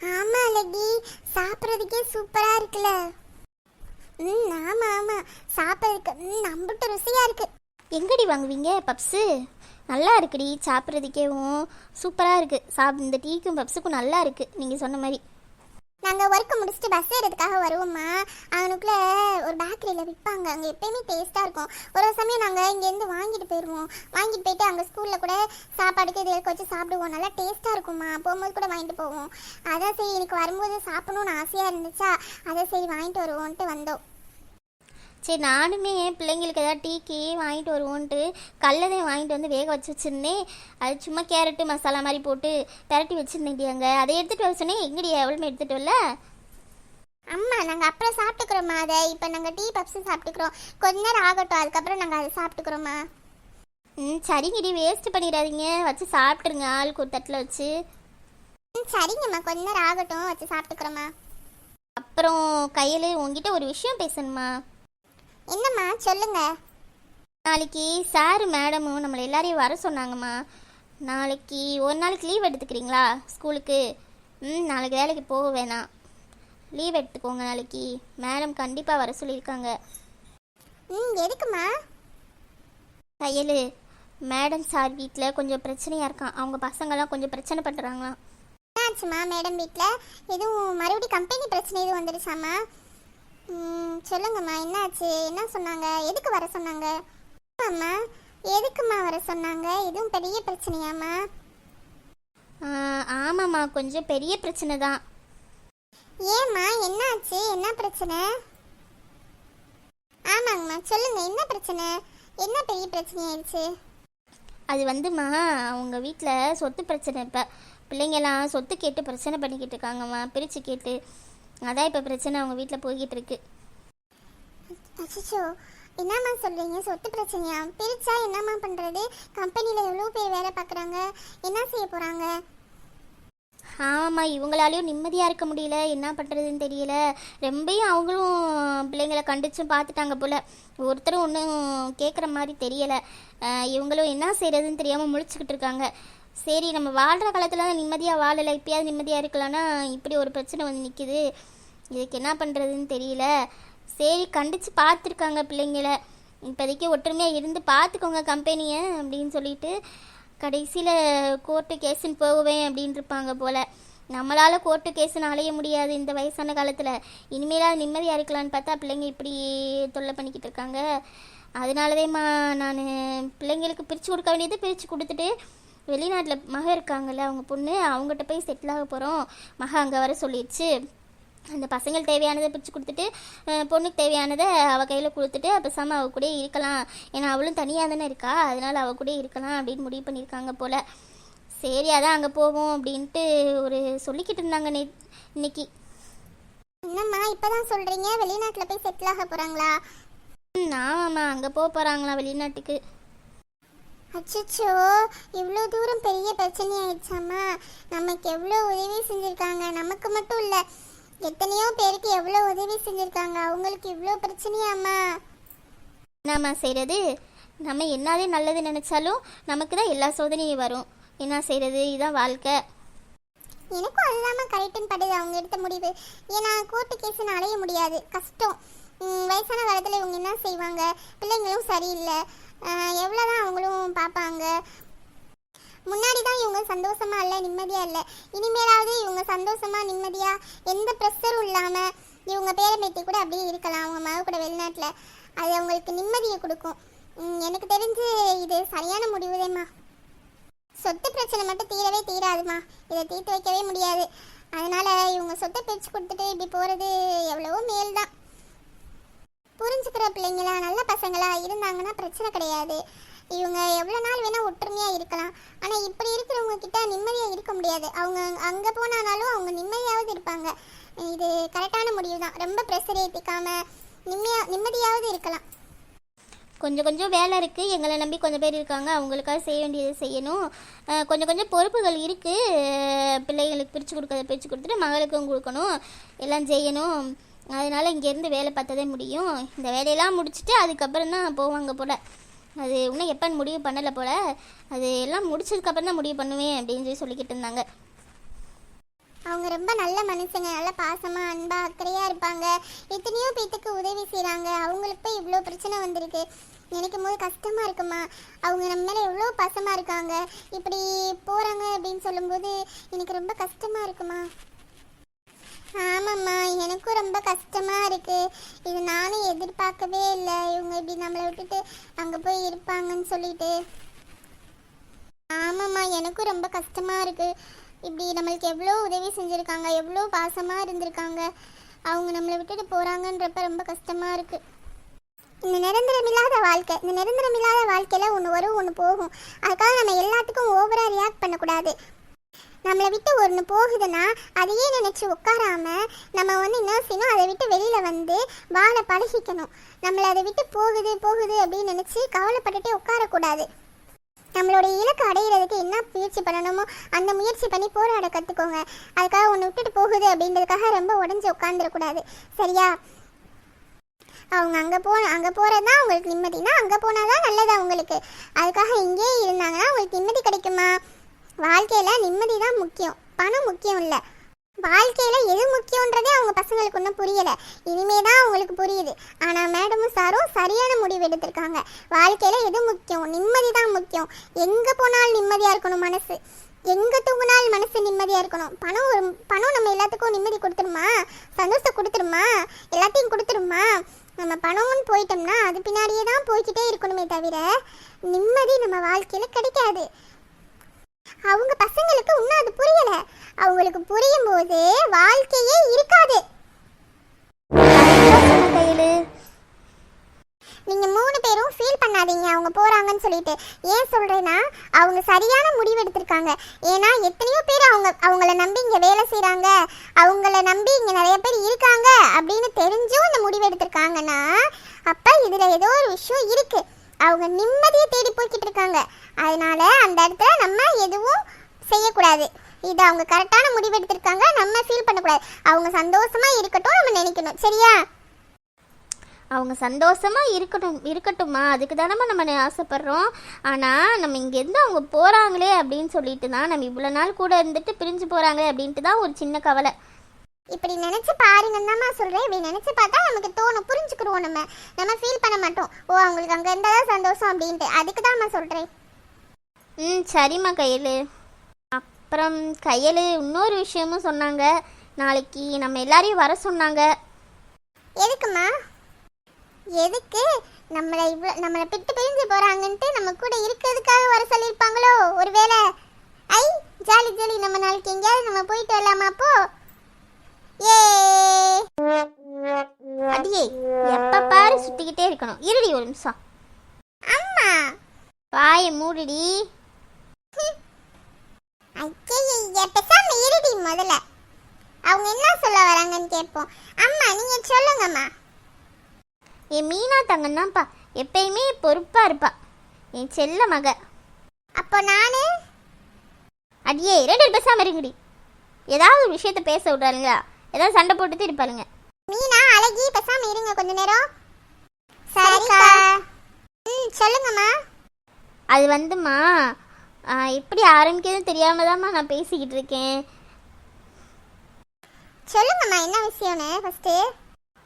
ஆமா அழகி. சாப்பிட்றதுக்கே சூப்பரா இருக்குல்ல. ம் ஆமா ஆமா. சாப்பிட்றதுக்கு ம் நம்பிட்டு ருசியா இருக்கு. எங்கடி வாங்குவீங்க பப்ஸு? நல்லா இருக்குடி சாப்பிட்றதுக்கேவும் சூப்பராக இருக்குது சாப் இந்த டீக்கும் பப்ஸுக்கும் நல்லா இருக்குது நீங்கள் சொன்ன மாதிரி. நாங்கள் ஒர்க்கு முடிச்சுட்டு பஸ் ஏறதுக்காக வருவோம்மா. அவனுக்குள்ளே ஒரு பேக்கரியில் விற்பாங்க அங்கே எப்பயுமே டேஸ்ட்டாக இருக்கும். ஒரு சமயம் நாங்கள் இங்கேருந்து வாங்கிட்டு போயிடுவோம் வாங்கிட்டு போயிட்டு அங்கே ஸ்கூலில் கூட சாப்பாடுக்கு இது வச்சு சாப்பிடுவோம். நல்லா டேஸ்ட்டாக இருக்கும்மா. போகும்போது கூட வாங்கிட்டு போவோம். அதான் சரி எனக்கு வரும்போது சாப்பிடணும்னு ஆசையாக இருந்துச்சா? அதை சரி வாங்கிட்டு வருவோன்ட்டு வந்தோம். சரி நானுமே பிள்ளைங்களுக்கு ஏதாவது டீக்கு வாங்கிட்டு வருவோன்ட்டு கடலதை வாங்கிட்டு வந்து வேக வச்சு வச்சுருந்தேன். அது சும்மா கேரட்டு மசாலா மாதிரி போட்டு பெரட்டி வச்சுருந்தேன்டி அங்கே அதை எடுத்துகிட்டு வர சொன்னேன். எங்கடி எவ்வளோ எடுத்துகிட்டு வரல? அம்மா நாங்க அப்புறம் சாப்பிட்டுக்கிறோம்மா அதை. இப்போ நாங்க டீ பப்ஸ் சாப்பிட்டுக்கிறோம். கொஞ்ச நேரம் ஆகட்டும். அதுக்கப்புறம் நாங்க அதை சாப்பிட்டுக்கிறோம்மா. ம் சரிங்கடி. வேஸ்ட் பண்ணிடாதீங்க. வச்சு சாப்பிட்ருங்க ஒரு தட்டில் வச்சு. ம் சரிங்கம்மா. கொஞ்ச நேரம் ஆகட்டும். வச்சு சாப்பிட்டுக்கிறோம்மா. அப்புறம் கையில் உங்ககிட்ட ஒரு விஷயம் பேசணுமா என்னம்மா சொல்லுங்க. நாளைக்கு சாரு மேடமும் நம்மளை எல்லாரையும் வர சொன்னாங்கம்மா. நாளைக்கு ஒரு நாளைக்கு லீவ் எடுத்துக்கிறீங்களா ஸ்கூலுக்கு? ம் நாளைக்கு வேலைக்கு போக வேணாம். லீவ் எடுத்துக்கோங்க நாளைக்கு. மேடம் கண்டிப்பாக வர சொல்லியிருக்காங்க. ம் எதுக்குமா கையலு மேடம் சார் வீட்டில் கொஞ்சம் பிரச்சனையாக இருக்கான். அவங்க பசங்களாம் கொஞ்சம் பிரச்சனை பண்ணுறாங்களாம் என்னாச்சுமா மேடம் வீட்டில் எதுவும் மறுபடியும் கம்பெனி பிரச்சனை எதுவும் வந்துருச்சாம்மா? ம், சொல்லுங்கம்மா என்னாச்சு? என்ன சொன்னாங்க? எதுக்கு வர சொன்னாங்க? அம்மா எதுக்குமா வர சொன்னாங்க? எதுவும் பெரிய பிரச்சனையாம்மா. ஆமாம்மா கொஞ்சம் பெரிய பிரச்சனை தான். ஏம்மா என்னாச்சு? என்ன பிரச்சனை? ஆமாங்கம்மா சொல்லுங்க என்ன பிரச்சனை? என்ன பெரிய பிரச்சனை ஆயிடுச்சு அது வந்துமா அவங்க வீட்டில் சொத்து பிரச்சனை இப்போ. பிள்ளைங்கெல்லாம் சொத்து கேட்டு பிரச்சனை பண்ணிக்கிட்டு இருக்காங்கம்மா பிரித்து கேட்டு. அதான் இப்போ பிரச்சனை அவங்க வீட்டில் போய்கிட்டு இருக்கு அச்சோ என்னம்மா சொல்றீங்க? சொத்து பிரச்சனையா? பிரிச்சா என்னம்மா பண்றது? கம்பெனில எவ்வளோ பேர் வேலை பார்க்குறாங்க என்ன செய்ய போறாங்க? ஆமாம்மா இவங்களாலையும் நிம்மதியாக இருக்க முடியல. என்ன பண்ணுறதுன்னு தெரியல. ரொம்பயும் அவங்களும் பிள்ளைங்களை கண்டிச்சும் பார்த்துட்டாங்க போல். ஒருத்தரும் ஒன்றும் கேட்குற மாதிரி தெரியலை. இவங்களும் என்ன செய்கிறதுன்னு தெரியாமல் முழிச்சுக்கிட்டு இருக்காங்க. சரி நம்ம வாழ்கிற காலத்தில் நிம்மதியாக வாழலை. இப்பயாவது நிம்மதியாக இருக்கலாம்னா இப்படி ஒரு பிரச்சனை வந்து நிற்கிது இதுக்கு என்ன பண்ணுறதுன்னு தெரியல. சரி கண்டித்து பார்த்துருக்காங்க பிள்ளைங்கள. இப்போதைக்கு ஒற்றுமையாக இருந்து பார்த்துக்கோங்க கம்பெனியை அப்படின்னு சொல்லிட்டு கடைசியில் கோர்ட்டு கேஸுன்னு போவேன் அப்படின்னு இருப்பாங்க போல். நம்மளால் கோர்ட்டு கேஸுன்னு அலைய முடியாது இந்த வயசான காலத்தில். இனிமேலாவது நிம்மதியாக இருக்கலான்னு பார்த்தா பிள்ளைங்க இப்படி தொல்லை பண்ணிக்கிட்டு இருக்காங்க. அதனாலதேம்மா நான் பிள்ளைங்களுக்கு பிரித்து கொடுக்க வேண்டியது பிரித்து கொடுத்துட்டு வெளிநாட்டில் மக இருக்காங்கல்ல அவங்க பொண்ணு அவங்ககிட்ட போய் செட்டில் ஆக போகிறோம் மக அங்கே வர சொல்லிடுச்சு. அந்த பசங்களுக்கு தேவையானதை பிரித்து கொடுத்துட்டு பொண்ணுக்கு தேவையானதை அவள் கையில் கொடுத்துட்டு பேசாமல் அவள் கூட இருக்கலாம். ஏன்னா அவளும் தனியாக தானே இருக்கா. அதனால் அவள் கூட இருக்கலாம் அப்படின்னு முடிவு பண்ணியிருக்காங்க போல். சரி அதான் அங்கே போவோம் அப்படின்ட்டு ஒரு சொல்லிக்கிட்டு இருந்தாங்க நே இன்னைக்கு. என்னம்மா இப்பதான் சொல்றீங்க? வெளிநாட்டுல போய் செட்டில் ஆக போறாங்களா? ம் ஆமாம்மா. அங்கே போக போகிறாங்களா வெளிநாட்டுக்கு. அச்சச்சோ இவ்வளோ தூரம் பெரிய பிரச்சனை ஆயிடுச்சாம்மா நமக்கு எவ்வளோ உதவி செஞ்சுருக்காங்க? நமக்கு மட்டும் இல்லை எத்தனையோ பேருக்கு எவ்வளோ உதவி செஞ்சுருக்காங்க? அவங்களுக்கு இவ்வளோ பிரச்சனையாம்மா. என்னம்மா செய்கிறது நம்ம என்னதே நல்லது நினச்சாலும் நமக்கு தான் எல்லா சோதனையும் வரும். என்ன செய்கிறது இதுதான் வாழ்க்கை. எனக்கும் அதுதாம்மா கரெக்டுன்னு படுது அவங்க எடுத்த முடிவு. ஏன்னா கோர்ட்டு கேஸ்னு அலைய முடியாது. கஷ்டம். வயசான காலத்தில் இவங்க என்ன செய்வாங்க? பிள்ளைங்களும் சரியில்லை. எவ்வளோதான் அவங்களும் பார்ப்பாங்க. முன்னாடி தான் இவங்க சந்தோஷமா இல்லை நிம்மதியா இல்லை. இனிமேலாவது இவங்க சந்தோஷமா நிம்மதியா எந்த ப்ரெஷரும் இல்லாமல் இவங்க பேரை பேத்தி கூட அப்படியே இருக்கலாம். அவங்க மக கூட வெளிநாட்டில். அது அவங்களுக்கு நிம்மதியை கொடுக்கும். எனக்கு தெரிஞ்சு இது சரியான முடிவுதேம்மா. சொத்து பிரச்சனை மட்டும் தீரவே தீராதுமா. இதை தீர்த்து வைக்கவே முடியாது. அதனால இவங்க சொத்தை பிரிச்சு கொடுத்துட்டு இப்படி போகிறது எவ்வளவோ மேல் தான் புரிஞ்சுக்கிற பிள்ளைங்களா? நல்ல பசங்களா? இருந்தாங்கன்னா பிரச்சனை கிடையாது. இவங்க எவ்வளோ நாள் வேணால் ஒற்றுமையாக இருக்கலாம். ஆனால் இப்படி இருக்கிறவங்க கிட்ட நிம்மதியாக இருக்க முடியாது. அவங்க அங்கே போனாலும் அவங்க நிம்மதியாவது இருப்பாங்க. இது கரெக்டான முடிவு தான் ரொம்ப ப்ரெஷர் ஏற்றிக்காமல் நிம்மதியா நிம்மதியாவது இருக்கலாம். கொஞ்சம் கொஞ்சம் வேலை இருக்குது எங்களை நம்பி கொஞ்சம் பேர் இருக்காங்க. அவங்களுக்காக செய்ய வேண்டியதை செய்யணும். கொஞ்சம் கொஞ்சம் பொறுப்புகள் இருக்குது பிள்ளைங்களுக்கு பிரித்து கொடுக்கறத பிரித்து கொடுத்துட்டு மகளுக்கும் கொடுக்கணும். எல்லாம் செய்யணும். அதனால் இங்கேருந்து வேலை பார்த்ததே முடியும். இந்த வேலையெல்லாம் முடிச்சுட்டு அதுக்கப்புறம் தான் போவாங்க போல். அது இன்னும் எப்போன்னு முடிவு பண்ணலை போல். அது எல்லாம் முடிச்சதுக்கப்புறம் தான் முடிவு பண்ணுவேன் அப்படின்னு சொல்லி சொல்லிக்கிட்டு இருந்தாங்க. அவங்க ரொம்ப நல்ல மனுஷங்க. நல்ல பாசமாக அன்பாக அக்கறையாக இருப்பாங்க. எத்தனையோ பேத்துக்கு உதவி செய்கிறாங்க அவங்களுக்கு போய் இவ்வளோ பிரச்சனை வந்திருக்கு. நினைக்கும் போது கஷ்டமாக இருக்குமா? அவங்க நம்ம மேலே எவ்வளோ பாசமாக இருக்காங்க. இப்படி போகிறாங்க அப்படின்னு சொல்லும்போது எனக்கு ரொம்ப கஷ்டமாக இருக்குமா? ஆமாம்மா எனக்கும் ரொம்ப கஷ்டமாக இருக்குது இது நானும் எதிர்பார்க்கவே இல்லை. இவங்க இப்படி நம்மளை விட்டுட்டு அங்கே போய் இருப்பாங்கன்னு சொல்லிட்டு. ஆமாம்மா எனக்கும் ரொம்ப கஷ்டமாக இருக்குது இப்படி நம்மளுக்கு எவ்வளோ உதவி செஞ்சுருக்காங்க எவ்வளோ பாசமாக இருந்திருக்காங்க. அவங்க நம்மளை விட்டுட்டு போகிறாங்கன்றப்ப ரொம்ப கஷ்டமாக இருக்குது இந்த நிரந்தரமில்லாத வாழ்க்கை இந்த நிரந்தரமில்லாத வாழ்க்கையில் ஒன்று வரும் ஒன்று போகும். அதுக்காக நம்ம எல்லாத்துக்கும் ஓவராக ரியாக்ட் பண்ணக்கூடாது. நம்மளை விட்டு ஒன்று போகுதுன்னா அதையே நினச்சி உட்காராம நம்ம வந்து என்ன செய்யணும் அதை விட்டு வெளியில் வந்து வாழ பழகிக்கணும். நம்மளை அதை விட்டு போகுது போகுது அப்படின்னு நினச்சி கவலைப்பட்டுட்டே உட்காரக்கூடாது. நம்மளுடைய இலக்கு அடையிறதுக்கு என்ன முயற்சி பண்ணணுமோ அந்த முயற்சி பண்ணி போராட கற்றுக்கோங்க அதுக்காக ஒன்று விட்டுட்டு போகுது அப்படின்றதுக்காக ரொம்ப உடஞ்சி உட்காந்துடக்கூடாது சரியா? அவங்க அங்கே போ அங்கே போகிறது தான் அவங்களுக்கு நிம்மதினா அங்கே போனால் தான் நல்லது அவங்களுக்கு. அதுக்காக இங்கேயே இருந்தாங்கன்னா அவங்களுக்கு நிம்மதி கிடைக்குமா? வாழ்க்கையில் நிம்மதி தான் முக்கியம். பணம் முக்கியம் இல்லை. வாழ்க்கையில் எது முக்கியன்றதே அவங்க பசங்களுக்கு ஒன்றும் புரியலை. இனிமே தான் அவங்களுக்கு புரியுது. ஆனால் மேடமும் சாரும் சரியான முடிவு எடுத்திருக்காங்க. வாழ்க்கையில் எது முக்கியம்? நிம்மதி தான் முக்கியம். எங்கே போனாலும் நிம்மதியாக இருக்கணும் மனசு. எங்கே தூங்கினாலும் மனசு நிம்மதியாக இருக்கணும். பணம் ஒரு பணம் நம்ம எல்லாத்துக்கும் நிம்மதி கொடுத்துருமா? சந்தோஷம் கொடுத்துருமா? எல்லாத்தையும் கொடுத்துருமா? நம்ம பணம்னு போயிட்டோம்னா அது பின்னாடியே தான் போய்கிட்டே இருக்கணுமே தவிர நிம்மதி நம்ம வாழ்க்கையில் கிடைக்காது. அவங்க பசங்களுக்கு இன்னும் அது புரியல. அவங்களுக்கு புரியும் போது வாழ்க்கையே இருக்காது. நீங்க மூணு பேரும் ஃபீல் பண்ணாதீங்க. அவங்க போறாங்கன்னு சொல்லிட்டு. ஏன் சொல்றேன்னா அவங்க சரியான முடிவு எடுத்திருக்காங்க. ஏன்னா எத்தனையோ பேர் அவங்க அவங்கள நம்பி இங்க வேலை செய்யறாங்க அவங்கள நம்பி இங்க நிறைய பேர் இருக்காங்க அப்படின்னு தெரிஞ்சும் இந்த முடிவு எடுத்திருக்காங்கன்னா அப்ப இதுல ஏதோ ஒரு விஷயம் இருக்கு. அவங்க நிம்மதியை தேடி போய்கிட்டு இருக்காங்க. அதனால அந்த இடத்துல நம்ம எதுவும் செய்யக்கூடாது. இது அவங்க கரெக்டான முடிவு எடுத்திருக்காங்க. நம்ம ஃபீல் பண்ணக்கூடாது. அவங்க சந்தோஷமா இருக்கட்டும் நம்ம நினைக்கணும். சரியா? அவங்க சந்தோஷமா இருக்கட்டும் இருக்கட்டுமா அதுக்கு தானம்மா நம்ம ஆசைப்படுறோம். ஆனால் நம்ம இங்கேருந்து அவங்க போகிறாங்களே அப்படின்னு சொல்லிட்டு தான் நம்ம இவ்வளோ நாள் கூட இருந்துட்டு பிரிஞ்சு போகிறாங்களே அப்படின்ட்டு தான் ஒரு சின்ன கவலை. இப்படி நினைச்சு பாருங்கன்னு தான் சொல்றேன். இப்படி நினைச்சு பார்த்தா நமக்கு தோணும். புரிஞ்சுக்கிடுவோம் நம்ம. நம்ம ஃபீல் பண்ண மாட்டோம். ஓ அவங்களுக்கு அங்க இருந்தா தான் சந்தோஷம் அப்படின்ட்டு. அதுக்கு தான் நான் சொல்றேன். ம் சரிம்மா கையல் அப்புறம் கையல் இன்னொரு விஷயமும் சொன்னாங்க. நாளைக்கு நம்ம எல்லாரையும் வர சொன்னாங்க. எதுக்குமா எதுக்கு? நம்மளை இவ்வளோ நம்மளை பிட்டு பிரிஞ்சு போறாங்கன்ட்டு நம்ம கூட இருக்கிறதுக்காக வர சொல்லியிருப்பாங்களோ? ஒருவேளை. ஐ ஜாலி ஜாலி. நம்ம நாளைக்கு எங்கேயாவது நம்ம போயிட்டு வரலாமா அப்போ? ஏ அடியே எப்போ பாரு சுற்றிக்கிட்டே இருக்கணும். இருடி ஒரு நிமிஷம். அம்மா. வாயை மூடிடி. பேசாம இருடி முதல்ல. அவங்க என்ன சொல்ல வராங்கன்னு கேட்போம். அம்மா நீங்க சொல்லுங்கம்மா. என் மீனா தங்கன்னாப்பா எப்பயுமே பொறுப்பாக இருப்பா. என் செல்ல மக. அப்போ நானு? அடியே ரெண்டு பேரும் பேசாமல் இருங்கடி. ஏதாவது ஒரு விஷயத்த பேச விட்றாருங்களா ஏதாவது சண்டை போட்டுட்டு இருப்பாருங்க மீனா அழகி பேசாம இருங்க கொஞ்ச நேரம். சரிக்கா. ம் சொல்லுங்கம்மா. அது வந்துமா எப்படி ஆரம்பிக்கிறதுன்னு தெரியாம தாம்மா நான் பேசிக்கிட்டு இருக்கேன். சொல்லுங்கம்மா என்ன விஷயம்னு ஃபர்ஸ்ட்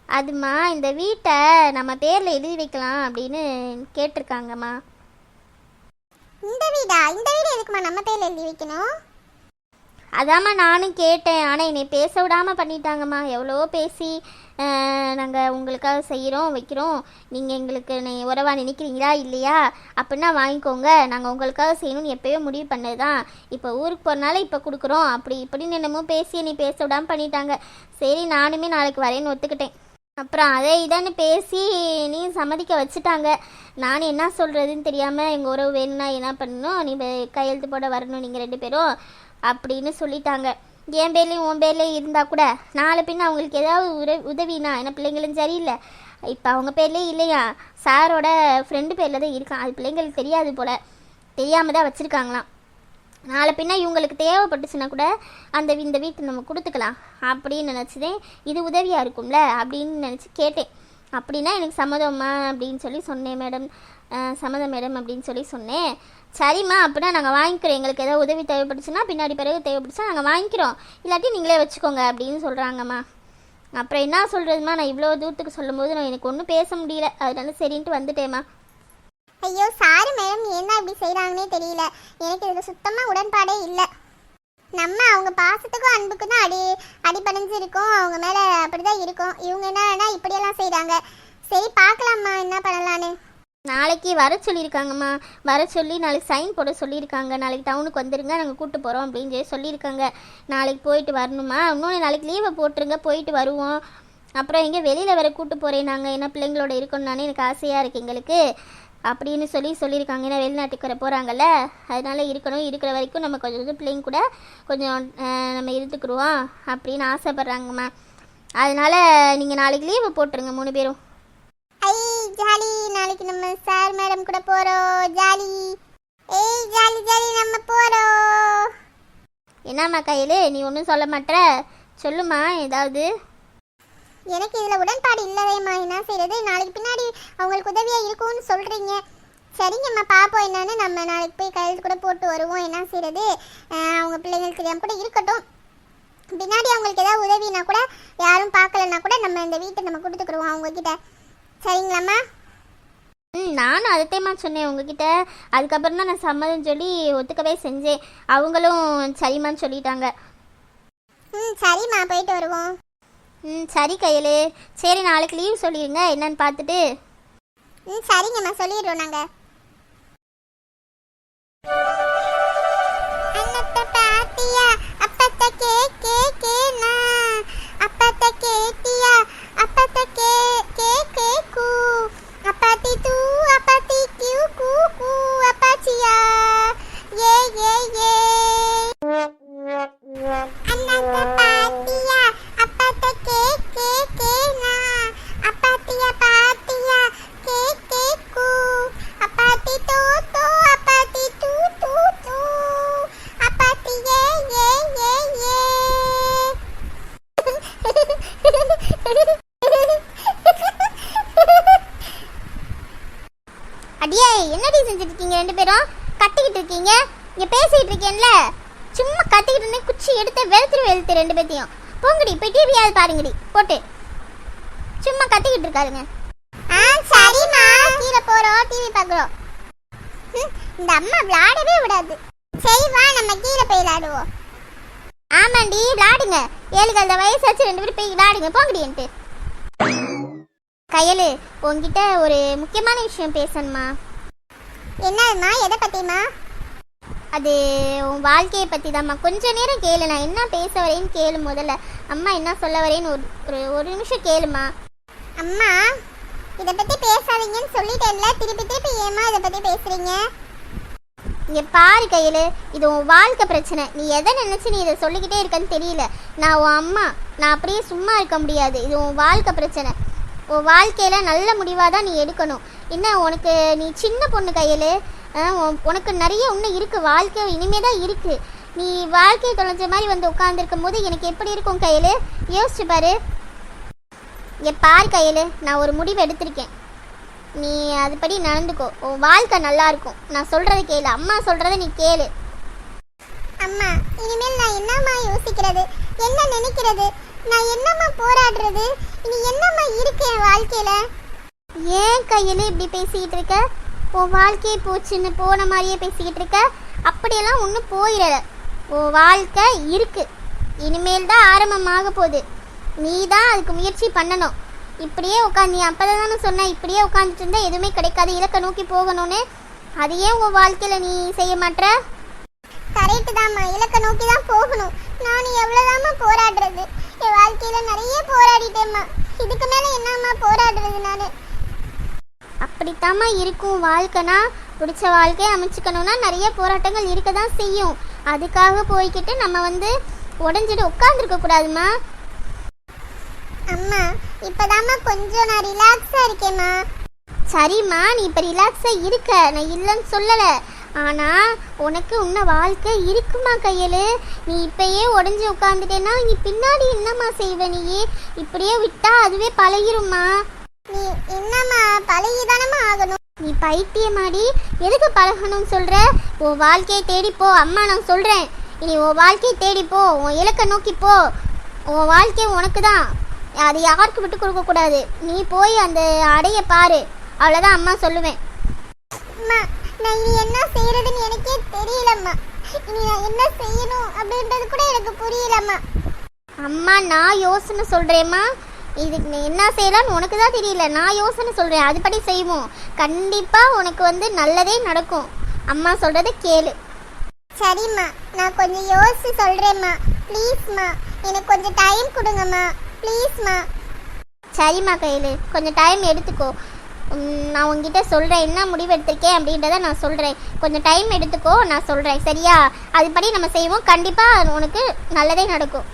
அதுமா இந்த வீட்டை நம்ம பேரில் எழுதி வைக்கலாம் அப்படின்னு கேட்டிருக்காங்கம்மா. இந்த வீடா? இந்த வீடு எதுக்குமா நம்ம பேர்ல எழுதி வைக்கணும்? அதாம்மா நானும் கேட்டேன். ஆனால் என்னை பேச விடாமல் பண்ணிட்டாங்கம்மா. எவ்வளவோ பேசி நாங்கள் உங்களுக்காக செய்கிறோம் வைக்கிறோம். நீங்கள் எங்களுக்கு நீ உறவா நினைக்கிறீங்களா இல்லையா? அப்படின்னா வாங்கிக்கோங்க. நாங்கள் உங்களுக்காக செய்யணும்னு எப்போயோ முடிவு பண்ணது தான் இப்போ ஊருக்கு போகிறனால இப்போ கொடுக்குறோம். அப்படி இப்படின்னு என்னமோ பேசி என்னை பேச விடாமல் பண்ணிட்டாங்க. சரி நானுமே நாளைக்கு வரேன்னு ஒத்துக்கிட்டேன். அப்புறம் அதே இதான்னு பேசி நீ சம்மதிக்க வச்சுட்டாங்க. நானும் என்ன சொல்கிறதுன்னு தெரியாமல் எங்கள் உறவு வேணும்னா என்ன பண்ணணும்? நீ கையெழுத்து போட வரணும் நீங்கள் ரெண்டு பேரும். அப்படின்னு சொல்லிட்டாங்க. என் பேர்லேயும் உன் பேர்லேயும் இருந்தால் கூட நாளை பின்ன அவங்களுக்கு ஏதாவது உர உதவினா என்ன பிள்ளைங்களும் சரியில்லை. இப்போ அவங்க பேர்லேயே இல்லையா? சாரோட ஃப்ரெண்டு பேரில் தான் இருக்கான். அது பிள்ளைங்களுக்கு தெரியாது போல். தெரியாமல் தான் வச்சுருக்காங்களாம். நாளை பின்ன இவங்களுக்கு தேவைப்பட்டுச்சுன்னா கூட அந்த இந்த வீட்டை நம்ம கொடுத்துக்கலாம். அப்படின்னு நினச்சதேன். இது உதவியாக இருக்கும்ல? அப்படின்னு நினச்சி கேட்டேன். அப்படின்னா எனக்கு சம்மதம்மா அப்படின்னு சொல்லி சொன்னேன் மேடம். சம்மதம் மேடம் அப்படின்னு சொல்லி சொன்னேன். சரிம்மா அப்படின்னா நாங்கள் வாங்கிக்கிறோம். எங்களுக்கு ஏதாவது உதவி தேவைப்பட்டுச்சுன்னா பின்னாடி பிறகு தேவைப்பட்டுச்சா நாங்கள் வாங்கிக்கிறோம். இல்லாட்டி நீங்களே வச்சுக்கோங்க அப்படின்னு சொல்கிறாங்கம்மா அப்புறம் என்ன சொல்கிறதுமா நான் இவ்வளோ தூரத்துக்கு சொல்லும்போது நான் எனக்கு ஒன்றும் பேச முடியல. அதனால சரின்ட்டு வந்துட்டேம்மா. ஐயோ சாரி மேடம். ஏன் இப்படி செய்கிறாங்கன்னே தெரியல. எனக்கு இதில் சுத்தமாக உடன்பாடே இல்லை. நம்ம அவங்க பாசத்துக்கும் அன்புக்கும் தான் அடி அடிபணிஞ்சு இருக்கும் அவங்க மேலே அப்படிதான் இருக்கும். இவங்க என்னன்னா இப்படியெல்லாம் செய்கிறாங்க சரி பார்க்கலாம்மா. என்ன பண்ணலான்னு. நாளைக்கு வர சொல்லியிருக்காங்கம்மா. வர சொல்லி நாளைக்கு சைன் போட சொல்லியிருக்காங்க. நாளைக்கு டவுனுக்கு வந்துருங்க நாங்கள் கூட்டு போகிறோம் அப்படின்னு சொல்லி சொல்லியிருக்காங்க. நாளைக்கு போயிட்டு வரணுமா? இன்னொன்று நாளைக்கு லீவை போட்டுருங்க போயிட்டு வருவோம். அப்புறம் எங்கே வெளியில் வர கூப்பிட்டு போகிறேன் நாங்கள் என்ன பிள்ளைங்களோட இருக்கணும்னானே எனக்கு ஆசையாக இருக்குது எங்களுக்கு. அப்படின்னு சொல்லி சொல்லியிருக்காங்க. ஏன்னா வெளிநாட்டுக்கு வர போகிறாங்கல்ல அதனால இருக்கணும். இருக்கிற வரைக்கும் நம்ம கொஞ்சம் கொஞ்சம் பிள்ளைங்க கூட கொஞ்சம் நம்ம இருந்துக்குருவோம் அப்படின்னு ஆசைப்பட்றாங்கம்மா. அதனால் நீங்கள் நாளைக்கு லீவு போட்டுருங்க மூணு பேரும். ஜாலி நாளைக்கு நம்ம சார் மேடம் கூட போகிறோம் ஜாலி. ஏய் ஜாலி ஜாலி நம்ம போகிறோம் என்னம்மா கையில்? நீ ஒன்றும் சொல்ல மாட்ற சொல்லுமா ஏதாவது. எனக்கு இதில் உடன்பாடு இல்லவேம்மா. என்ன செய்யறது நாளைக்கு பின்னாடி அவங்களுக்கு உதவியாக இருக்கும்னு சொல்கிறீங்க சரிங்கம்மா பார்ப்போம் என்னன்னு. நம்ம நாளைக்கு போய் கையெழுத்து கூட போட்டு வருவோம். என்ன செய்யறது அவங்க பிள்ளைங்களுக்கு தெரியாம கூட இருக்கட்டும். பின்னாடி அவங்களுக்கு ஏதாவது உதவினா கூட யாரும் பார்க்கலன்னா கூட நம்ம இந்த வீட்டை நம்ம கொடுத்துக்குருவோம் அவங்க கிட்ட சரிங்களாம்மா? ம் நானும் அதைத்தேம்மா சொன்னேன் உங்ககிட்ட. அதுக்கப்புறம் தான் நான் சம்மதம் சொல்லி ஒத்துக்கவே செஞ்சேன். அவங்களும் சரிம்மான்னு சொல்லிட்டாங்க. ம் சரிம்மா போயிட்டு வருவோம். ம் சரி கையில். சரி நாளைக்கு லீவ் சொல்லிடுங்க என்னன்னு பார்த்துட்டு. ம் சரிங்கம்மா சொல்லிடுறோம் நாங்கள் பாத்தியா? அப்பத்த கே அப்பத்த கேட்டியா? அப்பத்த கே கே கே கூ அப்பாத்தி தூ அப்பாத்தி கியூ கூ கூ அப்பாச்சியா. ஏ ஏ ஏ. ரெண்டு பேரும் கட்டிக்கிட்டு இருக்கீங்க. இங்கே பேசிகிட்டு இருக்கேன்ல. சும்மா கத்திக்கிட்டு இருந்தே குச்சி எடுத்து வெளுத்துரு வெளுத்து ரெண்டு பேத்தையும். போங்கடி போய் டிவியாவது பாருங்கடி. போட்டு. சும்மா கத்திக்கிட்டு இருக்காருங்க ஆ சரிம்மா. கீழே போறோம் டிவி பார்க்குறோம். இந்த அம்மா விளையாடவே விடாது. சரி வா நம்ம கீழே போய் விளையாடுவோம். ஆமாண்டி விளாடுங்க ஏழு கழுத வயசு வச்சு ரெண்டு பேரும் போய் விளாடுங்க போங்கடின்ட்டு கையலு உங்ககிட்ட ஒரு முக்கியமான விஷயம் பேசணுமா? என்னம்மா எதை பற்றிம்மா அது உன் வாழ்க்கையை பற்றி தான்மா கொஞ்ச நேரம் கேளு நான் என்ன பேச வரேன்னு கேளு முதல்ல. அம்மா என்ன சொல்ல வரேன்னு ஒரு ஒரு ஒரு நிமிஷம் கேளுமா. அம்மா இதை பற்றி பேசாதீங்கன்னு சொல்லிட்டேன்ல. திருப்பி திருப்பி ஏமா இதை பற்றி பேசுகிறீங்க இங்கே பாரு கையில் இது உன் வாழ்க்கை பிரச்சனை. நீ எதை நினச்சி நீ இதை சொல்லிக்கிட்டே இருக்கன்னு தெரியல. நான் உன் அம்மா. நான் அப்படியே சும்மா இருக்க முடியாது. இது உன் வாழ்க்கை பிரச்சனை. உன் வாழ்க்கையில் நல்ல முடிவாக தான் நீ எடுக்கணும். என்ன உனக்கு நீ சின்ன பொண்ணு கையில் உனக்கு நிறைய இன்னும் இருக்குது வாழ்க்கை இனிமே தான் இருக்குது நீ வாழ்க்கையை தொலைஞ்ச மாதிரி வந்து உட்காந்துருக்கும் போது எனக்கு எப்படி இருக்கும் கையில்? யோசிச்சு பாரு. என் பார் கையில் நான் ஒரு முடிவு எடுத்திருக்கேன். நீ அதுபடி நடந்துக்கோ. உன் வாழ்க்கை நல்லா இருக்கும். நான் சொல்கிறத கேளு. அம்மா சொல்கிறத நீ கேளு. அம்மா இனிமேல் நான் என்னம்மா யோசிக்கிறது? என்ன நினைக்கிறது? நான் என்னம்மா போராடுறது? இனி என்னம்மா இருக்கு என் வாழ்க்கையில? ஏன் கையில் இப்படி பேசிக்கிட்டு இருக்க? உன் வாழ்க்கையை போச்சுன்னு போன மாதிரியே பேசிக்கிட்டு இருக்க? அப்படியெல்லாம் ஒன்றும் போயிடல. உன் வாழ்க்கை இருக்கு. இனிமேல் தான் ஆரம்பமாக போகுது. நீ தான் அதுக்கு முயற்சி பண்ணணும். இப்படியே உட்காந்து நீ அப்போ தானே சொன்ன இப்படியே உட்காந்துட்டு இருந்தால் எதுவுமே கிடைக்காது. இலக்கை நோக்கி போகணும்னு. அதையே உன் வாழ்க்கையில் நீ செய்ய மாட்ற? கரெக்டு தாம்மா. இலக்கை நோக்கி தான் போகணும். நான் எவ்வளோதாம்மா போராடுறது? என் வாழ்க்கையில் நிறைய போராடிட்டேம்மா. இதுக்கு மேலே என்னம்மா போராடுறது நான்? அப்படித்தாம்மா இருக்கும். வாழ்க்கைனா பிடிச்ச வாழ்க்கையை அமைச்சுக்கணும்னா நிறைய போராட்டங்கள் இருக்க தான் செய்யும். அதுக்காக போய்க்கிட்டு நம்ம வந்து உடஞ்சிட்டு உட்காந்துருக்க கூடாதுமா அம்மா இப்போதாம்மா கொஞ்சம் நான் ரிலாக்ஸாக இருக்கேம்மா. சரிம்மா நீ இப்போ ரிலாக்ஸாக இருக்க. நான் இல்லைன்னு சொல்லலை. ஆனால் உனக்கு இன்னும் வாழ்க்கை இருக்குமா கையில். நீ இப்பயே உடஞ்சி உட்காந்துட்டேன்னா நீ பின்னாடி என்னம்மா செய்வ நீ? இப்படியே விட்டா அதுவே பழகிரும்மா. நீ என்னம்மா பழகிதானம்மா ஆகணும்? நீ பைத்தியமாடி எதுக்கு பழகணும்னு சொல்ற? உன் வாழ்க்கையை தேடி போ அம்மா நான் சொல்றேன். இனி உன் வாழ்க்கையை தேடி போ உன் இலக்கை நோக்கி போ. உன் வாழ்க்கை உனக்கு தான் அது யாருக்கு விட்டு கொடுக்க கூடாது. நீ போய் அந்த அடைய பாரு. அவ்வளோதான் அம்மா சொல்லுவேன். அம்மா நான் இனி என்ன செய்யறதுன்னு எனக்கே தெரியலம்மா. இனி நான் என்ன செய்யணும் அப்படின்றது கூட எனக்கு புரியலம்மா. அம்மா நான் யோசனை சொல்கிறேம்மா இதுக்கு நீ என்ன செய்யலாம்னு உனக்கு தான் தெரியல. நான் யோசனை சொல்கிறேன் அதுபடி செய்வோம். கண்டிப்பாக உனக்கு வந்து நல்லதே நடக்கும். அம்மா சொல்கிறத கேளு. சரிம்மா. நான் கொஞ்சம் யோசிச்சு சொல்றேம்மா. ப்ளீஸ்மா எனக்கு கொஞ்சம் டைம் கொடுங்கம்மா. ப்ளீஸ்மா சரிம்மா கையில். கொஞ்சம் டைம் எடுத்துக்கோ. நான் உங்ககிட்ட சொல்கிறேன் என்ன முடிவு எடுத்திருக்கேன் அப்படின்றத நான் சொல்கிறேன் கொஞ்சம் டைம் எடுத்துக்கோ. நான் சொல்கிறேன் சரியா? அதுபடி நம்ம செய்வோம். கண்டிப்பாக உனக்கு நல்லதே நடக்கும்.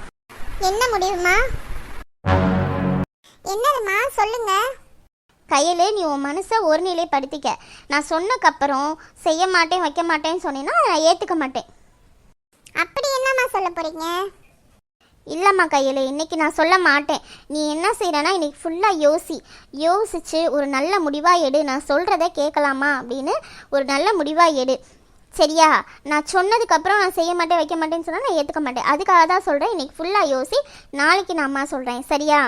என்ன முடிவுமா என்னதும்மா? சொல்லுங்க. கையில் நீ உன் மனசை ஒரு நிலைப்படுத்திக்க நான் சொன்னக்கப்புறம் செய்ய மாட்டேன் வைக்க மாட்டேன்னு சொன்னீங்கன்னா நான் ஏற்றுக்க மாட்டேன். அப்படி என்னம்மா சொல்ல போறீங்க? இல்லைம்மா கையில் இன்னைக்கு நான் சொல்ல மாட்டேன். நீ என்ன செய்கிறனா இன்னைக்கு ஃபுல்லாக யோசி. யோசிச்சு ஒரு நல்ல முடிவாக எடு. நான் சொல்கிறத கேட்கலாமா அப்படின்னு ஒரு நல்ல முடிவாக எடு. சரியா? நான் சொன்னதுக்கப்புறம் நான் செய்ய மாட்டேன் வைக்க மாட்டேன்னு சொன்னால் நான் ஏற்றுக்க மாட்டேன். அதுக்காக தான் சொல்கிறேன் இன்னைக்கு ஃபுல்லாக யோசி. நாளைக்கு நான் அம்மா சொல்கிறேன் சரியா?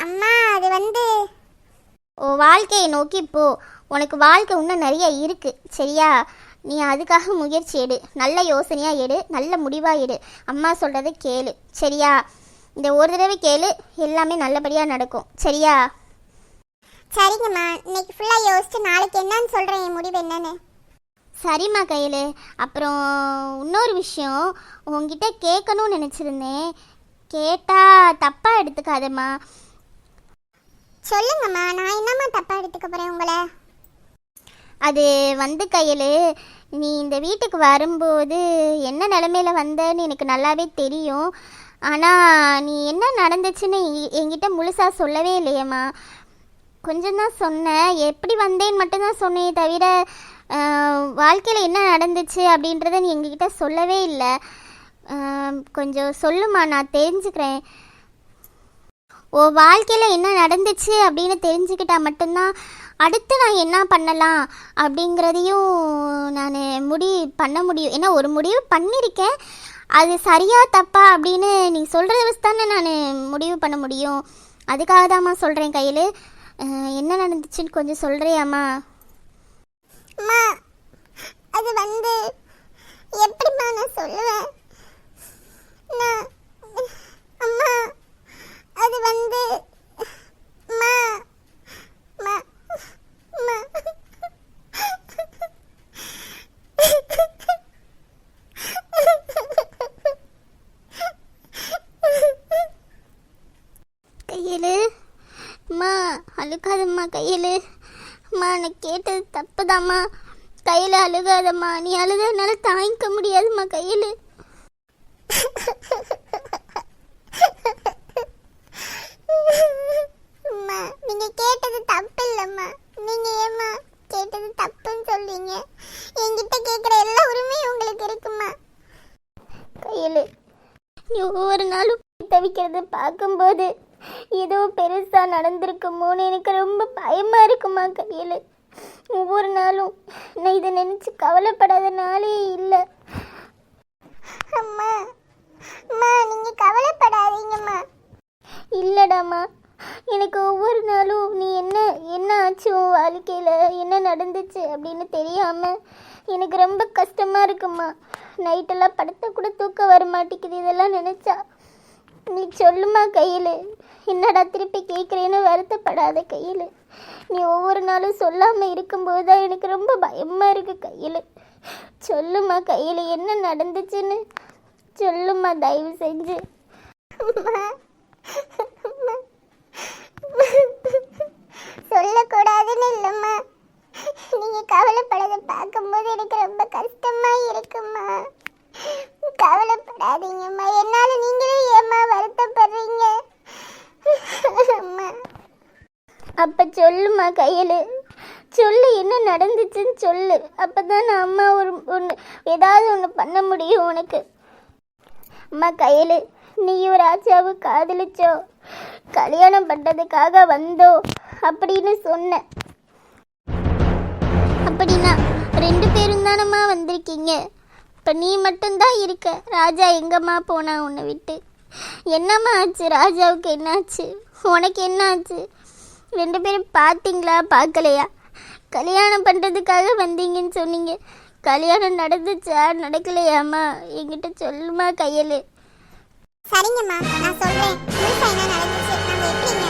அம்மா அது வந்து ஓ வாழ்க்கையை நோக்கி போ. உனக்கு வாழ்க்கை இன்னும் நிறைய இருக்குது சரியா? நீ அதுக்காக முயற்சி எடு. நல்ல யோசனையாக எடு. நல்ல முடிவாக எடு. அம்மா சொல்கிறத கேளு. சரியா? இந்த ஒரு தடவை கேளு. எல்லாமே நல்லபடியாக நடக்கும். சரியா? சரிங்கம்மா. இன்னைக்கு ஃபுல்லாக யோசிச்சு நாளைக்கு என்னன்னு சொல்கிறேன் என் முடிவு என்னன்னு. சரிம்மா கையில். அப்புறம் இன்னொரு விஷயம். உங்ககிட்ட கேட்கணும்னு நினச்சிருந்தேன். கேட்டால் தப்பாக எடுத்துக்காதம்மா. சொல்லுங்கம்மா நான் என்னம்மா தப்பாக எடுத்துக்க போகிறேன் உங்களை? அது வந்து கையில் நீ இந்த வீட்டுக்கு வரும்போது என்ன நிலமையில வந்தன்னு எனக்கு நல்லாவே தெரியும். ஆனால் நீ என்ன நடந்துச்சுன்னு என்கிட்ட முழுசாக சொல்லவே இல்லையேம்மா. கொஞ்சம் தான் சொன்னேன் எப்படி வந்தேன்னு மட்டும்தான் சொன்னேன் தவிர வாழ்க்கையில் என்ன நடந்துச்சு அப்படின்றத நீ எங்ககிட்ட சொல்லவே இல்லை. கொஞ்சம் சொல்லுமா நான் தெரிஞ்சுக்கிறேன். ஓ வாழ்க்கையில் என்ன நடந்துச்சு அப்படின்னு தெரிஞ்சுக்கிட்டா மட்டும்தான் அடுத்து நான் என்ன பண்ணலாம் அப்படிங்கிறதையும் நான் முடிவு பண்ண முடியும். ஏன்னா ஒரு முடிவு பண்ணியிருக்கேன். அது சரியாக தப்பா அப்படின்னு நீ சொல்கிறத வச்சு தானே நான் முடிவு பண்ண முடியும். அதுக்காக தாம்மா சொல்கிறேன் கையில். என்ன நடந்துச்சுன்னு கொஞ்சம் சொல்கிறியாம்மா அம்மா அது வந்து எப்படிம்மா நான் சொல்லுவேன்? நான் அம்மா அது வந்து கையில் அம்மா அழுகாதம்மா கையில் அம்மா நான் கேட்டது தப்புதாம்மா. கையில் அழுகாதம்மா. நீ அழுதனால தாங்கிக்க முடியாதும்மா கையில் அம்மா நீங்க கேட்டது தப்பு இல்லம்மா நீங்க ஏம்மா கேட்டது தப்புன்னு சொல்றீங்க என்கிட்ட கேட்குற எல்லா உரிமையும் உங்களுக்கு இருக்குமா கையில் நீ ஒவ்வொரு நாளும் தவிக்கிறத பார்க்கும்போது ஏதோ பெருசாக நடந்திருக்குமோன்னு எனக்கு ரொம்ப பயமாக இருக்குமா கையில் ஒவ்வொரு நாளும் நான் இதை நினச்சி கவலைப்படாத நாளே இல்லை. அம்மா அம்மா நீங்கள் கவலைப்படாதீங்கம்மா. இல்லடாம்மா எனக்கு ஒவ்வொரு நாளும் நீ என்ன என்ன ஆச்சு உன் வாழ்க்கையில்? என்ன நடந்துச்சு அப்படின்னு தெரியாமல் எனக்கு ரொம்ப கஷ்டமாக இருக்குமா நைட்டெல்லாம் படுத்த கூட தூக்கம் வர மாட்டேங்குது. இதெல்லாம் நினச்சா நீ சொல்லுமா கையில். என்னடா திருப்பி கேட்குறேன்னு வருத்தப்படாத கையில். நீ ஒவ்வொரு நாளும் சொல்லாமல் இருக்கும்போது தான் எனக்கு ரொம்ப பயமாக இருக்கு கையில். சொல்லுமா கையில் என்ன நடந்துச்சுன்னு? சொல்லுமா தயவு செஞ்சு அம்மா அம்மா. சொல்லக்கூடாதுன்னு இல்லைம்மா நீங்க கவலைப்படாத பார்க்கும்போது எனக்கு ரொம்ப கஷ்டமா இருக்கும்மா கவலைப்படாதீங்கம்மா என்னால நீங்களே ஏம்மா வருத்தப்படுறீங்க அம்மா அப்ப சொல்லுமா கையில் சொல்லு என்ன நடந்துச்சுன்னு சொல்லு. அப்பதான் நான் அம்மா ஒரு ஒன்று ஏதாவது ஒன்று பண்ண முடியும் உனக்கு. அம்மா கையில் நீ ஒரு ராஜாவை காதலிச்சோ? கல்யாணம் பண்ணுறதுக்காக வந்தோ? அப்படின்னு சொன்னேன் அப்படின்னா ரெண்டு பேரும் தானம்மா வந்திருக்கீங்க? இப்போ நீ மட்டும்தான் இருக்க. ராஜா எங்கம்மா போனா உன்னை விட்டு? என்னம்மா ஆச்சு? ராஜாவுக்கு என்னாச்சு? உனக்கு என்னாச்சு? ரெண்டு பேரும் பார்த்தீங்களா பார்க்கலையா? கல்யாணம் பண்ணுறதுக்காக வந்தீங்கன்னு சொன்னீங்க. கல்யாணம் நடந்துச்சா? நடக்கலையாம்மா. என்கிட்ட சொல்லுமா கையலு சரிங்கம்மா நான் சொல்றேன். முழுசா என்ன நடந்துச்சு? நம்ம எப்படிங்க